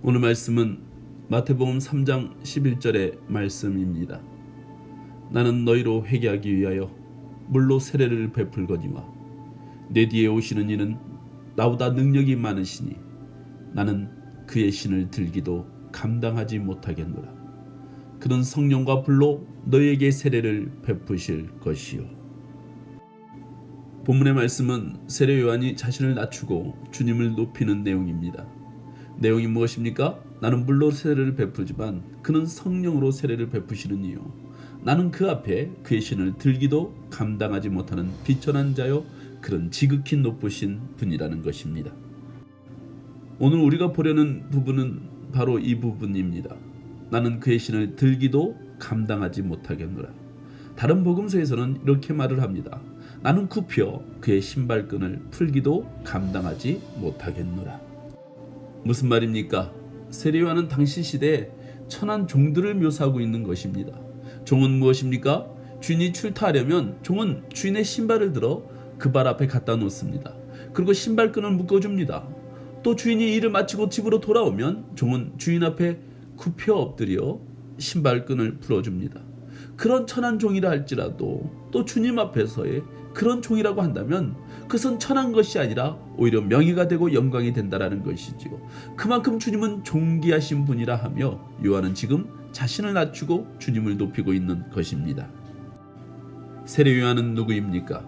오늘 말씀은 마태복음 3장 11절의 말씀입니다. 나는 너희로 회개하기 위하여 물로 세례를 베풀거니와 내 뒤에 오시는 이는 나보다 능력이 많으시니 나는 그의 신을 들기도 감당하지 못하겠노라. 그는 성령과 불로 너희에게 세례를 베푸실 것이요. 본문의 말씀은 세례 요한이 자신을 낮추고 주님을 높이는 내용입니다. 내용이 무엇입니까? 나는 물로 세례를 베푸지만 그는 성령으로 세례를 베푸시는 이요. 나는 그 앞에 그의 신을 들기도 감당하지 못하는 비천한 자요 그런 지극히 높으신 분이라는 것입니다. 오늘 우리가 보려는 부분은 바로 이 부분입니다. 나는 그의 신을 들기도 감당하지 못하겠노라. 다른 복음서에서는 이렇게 말을 합니다. 나는 굽혀 그의 신발끈을 풀기도 감당하지 못하겠노라. 무슨 말입니까? 세례요한은 당시 시대에 천한 종들을 묘사하고 있는 것입니다. 종은 무엇입니까? 주인이 출타하려면 종은 주인의 신발을 들어 그 발 앞에 갖다 놓습니다. 그리고 신발끈을 묶어줍니다. 또 주인이 일을 마치고 집으로 돌아오면 종은 주인 앞에 굽혀 엎드려 신발끈을 풀어줍니다. 그런 천한 종이라 할지라도 또 주님 앞에서의 그런 종이라고 한다면 그것은 천한 것이 아니라 오히려 명예가 되고 영광이 된다라는 것이지요. 그만큼 주님은 존귀하신 분이라 하며 요한은 지금 자신을 낮추고 주님을 높이고 있는 것입니다. 세례 요한은 누구입니까?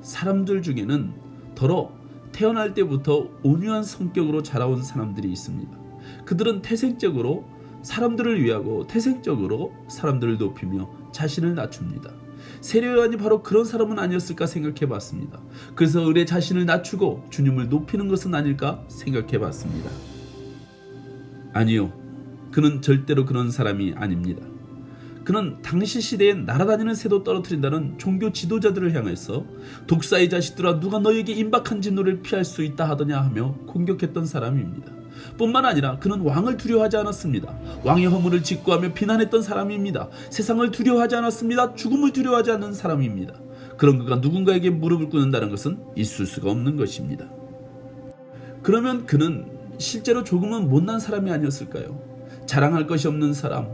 사람들 중에는 더러 태어날 때부터 온유한 성격으로 자라온 사람들이 있습니다. 그들은 태생적으로 사람들을 위하고 태생적으로 사람들을 높이며 자신을 낮춥니다. 세례요한이 바로 그런 사람은 아니었을까 생각해 봤습니다. 그래서 을의 자신을 낮추고 주님을 높이는 것은 아닐까 생각해 봤습니다. 아니요. 그는 절대로 그런 사람이 아닙니다. 그는 당시 시대에 날아다니는 새도 떨어뜨린다는 종교 지도자들을 향해서 독사의 자식들아 누가 너에게 임박한 진노를 피할 수 있다 하더냐 하며 공격했던 사람입니다. 뿐만 아니라 그는 왕을 두려워하지 않았습니다. 왕의 허물을 직구하며 비난했던 사람입니다. 세상을 두려워하지 않았습니다. 죽음을 두려워하지 않는 사람입니다. 그런 그가 누군가에게 무릎을 꿇는다는 것은 있을 수가 없는 것입니다. 그러면 그는 실제로 조금은 못난 사람이 아니었을까요? 자랑할 것이 없는 사람,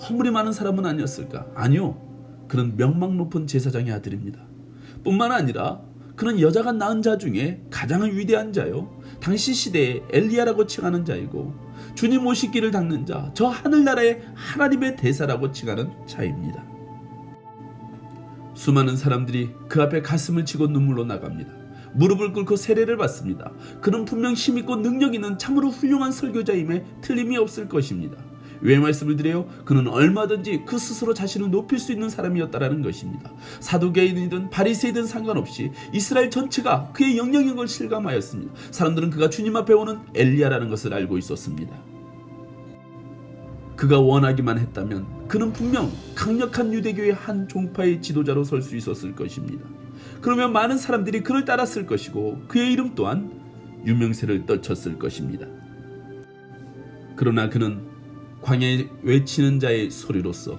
허물이 많은 사람은 아니었을까? 아니요. 그는 명망 높은 제사장의 아들입니다. 뿐만 아니라 그는 여자가 낳은 자 중에 가장 위대한 자요. 당시 시대에 엘리야라고 칭하는 자이고 주님 오시기를 닦는 자, 저 하늘나라의 하나님의 대사라고 칭하는 자입니다. 수많은 사람들이 그 앞에 가슴을 치고 눈물로 나갑니다. 무릎을 꿇고 세례를 받습니다. 그는 분명 힘있고 능력 있는 참으로 훌륭한 설교자임에 틀림이 없을 것입니다. 왜 말씀을 드려요? 그는 얼마든지 그 스스로 자신을 높일 수 있는 사람이었다라는 것입니다. 사두개인이든 바리새이든 상관없이 이스라엘 전체가 그의 영향인 걸 실감하였습니다. 사람들은 그가 주님 앞에 오는 엘리야라는 것을 알고 있었습니다. 그가 원하기만 했다면 그는 분명 강력한 유대교의 한 종파의 지도자로 설 수 있었을 것입니다. 그러면 많은 사람들이 그를 따랐을 것이고 그의 이름 또한 유명세를 떨쳤을 것입니다. 그러나 그는 광야에 외치는 자의 소리로서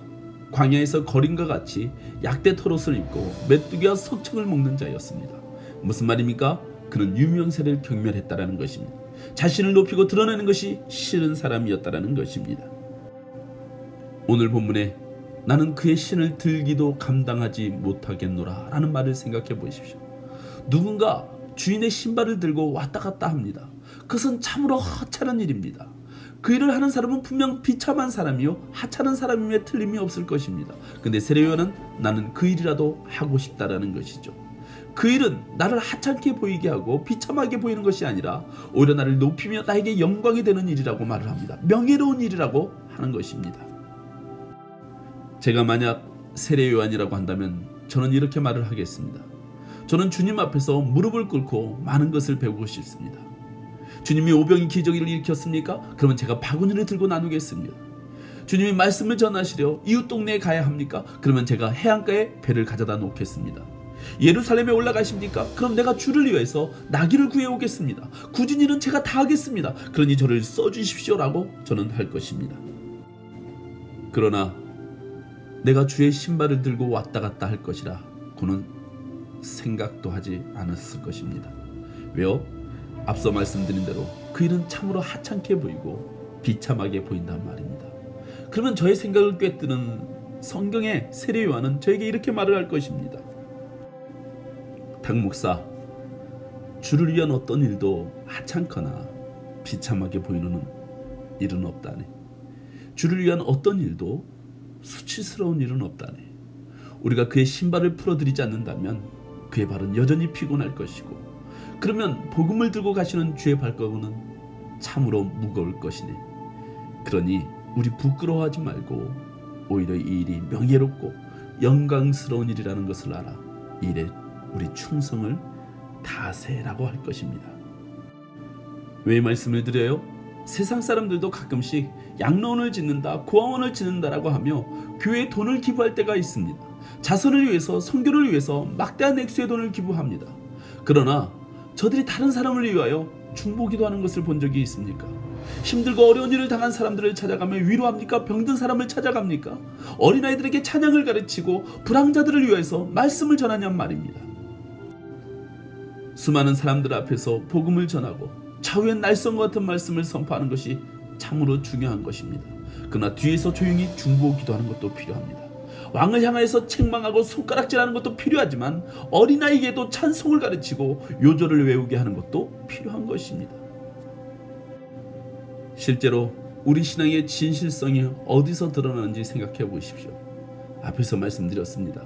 광야에서 거린과 같이 약대 털옷을 입고 메뚜기와 석청을 먹는 자였습니다. 무슨 말입니까? 그는 유명세를 경멸했다라는 것입니다. 자신을 높이고 드러내는 것이 싫은 사람이었다라는 것입니다. 오늘 본문에 나는 그의 신을 들기도 감당하지 못하겠노라 라는 말을 생각해 보십시오. 누군가 주인의 신발을 들고 왔다 갔다 합니다. 그것은 참으로 하찮은 일입니다. 그 일을 하는 사람은 분명 비참한 사람이요 하찮은 사람임에 틀림이 없을 것입니다. 근데 세례요한은 나는 그 일이라도 하고 싶다라는 것이죠. 그 일은 나를 하찮게 보이게 하고 비참하게 보이는 것이 아니라 오히려 나를 높이며 나에게 영광이 되는 일이라고 말을 합니다. 명예로운 일이라고 하는 것입니다. 제가 만약 세례요한이라고 한다면 저는 이렇게 말을 하겠습니다. 저는 주님 앞에서 무릎을 꿇고 많은 것을 배우고 싶습니다. 주님이 오병이 기적을 일으켰습니까? 그러면 제가 바구니를 들고 나누겠습니다. 주님이 말씀을 전하시려 이웃 동네에 가야 합니까? 그러면 제가 해안가에 배를 가져다 놓겠습니다. 예루살렘에 올라가십니까? 그럼 내가 주를 위해서 나귀를 구해 오겠습니다. 굳은 일은 제가 다 하겠습니다. 그러니 저를 써주십시오라고 저는 할 것입니다. 그러나 내가 주의 신발을 들고 왔다 갔다 할 것이라 고는 생각도 하지 않았을 것입니다. 왜요? 앞서 말씀드린 대로 그 일은 참으로 하찮게 보이고 비참하게 보인단 말입니다. 그러면 저의 생각을 꿰뜨는 성경의 세례 요한은 저에게 이렇게 말을 할 것입니다. 당 목사, 주를 위한 어떤 일도 하찮거나 비참하게 보이는 일은 없다네. 주를 위한 어떤 일도 수치스러운 일은 없다네. 우리가 그의 신발을 풀어드리지 않는다면 그의 발은 여전히 피곤할 것이고 그러면 복음을 들고 가시는 주의 발걸음은 참으로 무거울 것이네. 그러니 우리 부끄러워하지 말고 오히려 이 일이 명예롭고 영광스러운 일이라는 것을 알아 이 일에 우리 충성을 다세라고 할 것입니다. 왜 말씀을 드려요? 세상 사람들도 가끔씩 양로원을 짓는다, 고아원을 짓는다라고 하며 교회에 돈을 기부할 때가 있습니다. 자선을 위해서, 선교를 위해서 막대한 액수의 돈을 기부합니다. 그러나 저들이 다른 사람을 위하여 중보기도 하는 것을 본 적이 있습니까? 힘들고 어려운 일을 당한 사람들을 찾아가며 위로합니까? 병든 사람을 찾아갑니까? 어린아이들에게 찬양을 가르치고 불황자들을 위해서 말씀을 전하냔 말입니다. 수많은 사람들 앞에서 복음을 전하고 차후의 날성 같은 말씀을 선포하는 것이 참으로 중요한 것입니다. 그러나 뒤에서 조용히 중보 기도하는 것도 필요합니다. 왕을 향하여서 책망하고 손가락질하는 것도 필요하지만 어린아이에게도 찬송을 가르치고 요절을 외우게 하는 것도 필요한 것입니다. 실제로 우리 신앙의 진실성이 어디서 드러나는지 생각해 보십시오. 앞에서 말씀드렸습니다.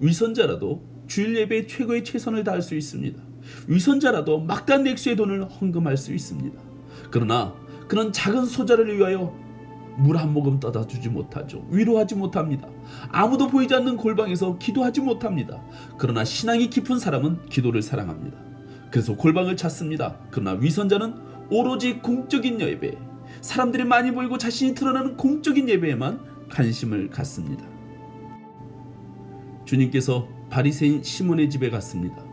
위선자라도 주일 예배에 최고의 최선을 다할 수 있습니다. 위선자라도 막대한 액수의 돈을 헌금할 수 있습니다. 그러나 그는 작은 소자를 위하여 물 한 모금 떠다 주지 못하죠. 위로하지 못합니다. 아무도 보이지 않는 골방에서 기도하지 못합니다. 그러나 신앙이 깊은 사람은 기도를 사랑합니다. 그래서 골방을 찾습니다. 그러나 위선자는 오로지 공적인 예배, 사람들이 많이 보이고 자신이 드러나는 공적인 예배에만 관심을 갖습니다. 주님께서 바리새인 시몬의 집에 갔습니다.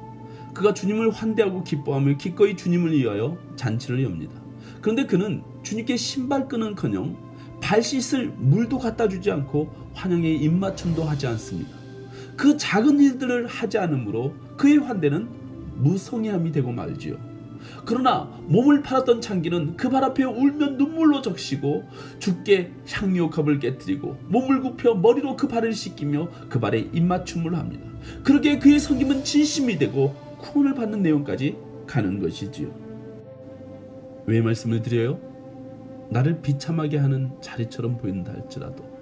그가 주님을 환대하고 기뻐하며 기꺼이 주님을 위하여 잔치를 엽니다. 그런데 그는 주님께 신발끈은커녕 발 씻을 물도 갖다 주지 않고 환영에 입맞춤도 하지 않습니다. 그 작은 일들을 하지 않으므로 그의 환대는 무성의함이 되고 말지요. 그러나 몸을 팔았던 창기는 그 발 앞에 울면 눈물로 적시고 죽게 향유컵을 깨뜨리고 몸을 굽혀 머리로 그 발을 씻기며 그 발에 입맞춤을 합니다. 그러기에 그의 섬김은 진심이 되고 구원을 받는 내용까지 가는 것이지요. 왜 말씀을 드려요? 나를 비참하게 하는 자리처럼 보인다 할지라도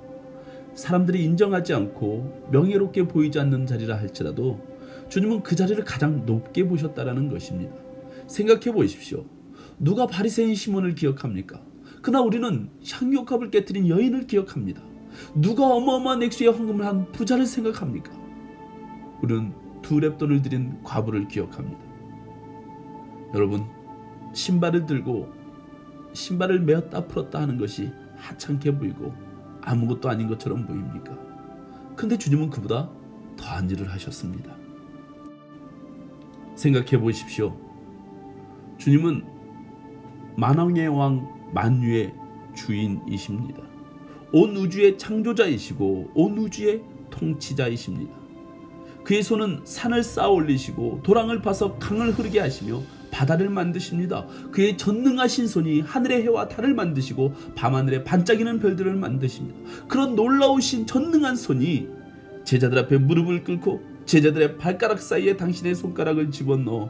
사람들이 인정하지 않고 명예롭게 보이지 않는 자리라 할지라도 주님은 그 자리를 가장 높게 보셨다라는 것입니다. 생각해 보십시오. 누가 바리새인 시몬을 기억합니까? 그러나 우리는 향유컵을 깨뜨린 여인을 기억합니다. 누가 어마어마한 액수의 헌금을 한 부자를 생각합니까? 우리는 두 랩돈을 들인 과부를 기억합니다. 여러분, 신발을 들고 신발을 메었다 풀었다 하는 것이 하찮게 보이고 아무것도 아닌 것처럼 보입니까? 근데 주님은 그보다 더한 일을 하셨습니다. 생각해 보십시오. 주님은 만왕의 왕 만유의 주인이십니다. 온 우주의 창조자이시고 온 우주의 통치자이십니다. 그의 손은 산을 쌓아 올리시고 도랑을 파서 강을 흐르게 하시며 바다를 만드십니다. 그의 전능하신 손이 하늘의 해와 달을 만드시고 밤하늘에 반짝이는 별들을 만드십니다. 그런 놀라우신 전능한 손이 제자들 앞에 무릎을 꿇고 제자들의 발가락 사이에 당신의 손가락을 집어넣어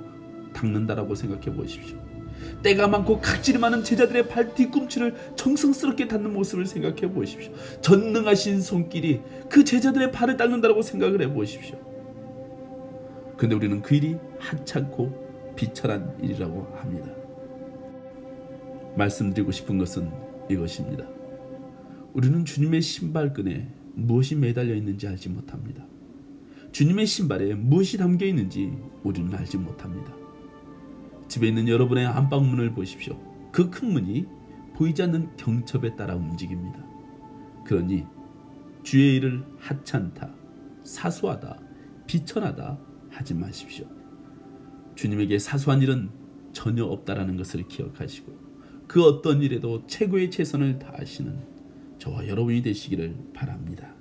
닦는다라고 생각해 보십시오. 때가 많고 각질이 많은 제자들의 발 뒤꿈치를 정성스럽게 닿는 모습을 생각해 보십시오. 전능하신 손길이 그 제자들의 발을 닦는다라고 생각을 해 보십시오. 근데 우리는 그 일이 하찮고 비천한 일이라고 합니다. 말씀드리고 싶은 것은 이것입니다. 우리는 주님의 신발끈에 무엇이 매달려 있는지 알지 못합니다. 주님의 신발에 무엇이 담겨 있는지 우리는 알지 못합니다. 집에 있는 여러분의 안방문을 보십시오. 그 큰 문이 보이지 않는 경첩에 따라 움직입니다. 그러니 주의 일을 하찮다, 사소하다, 비천하다 하지 마십시오. 주님에게 사소한 일은 전혀 없다라는 것을 기억하시고 그 어떤 일에도 최고의 최선을 다하시는 저와 여러분이 되시기를 바랍니다.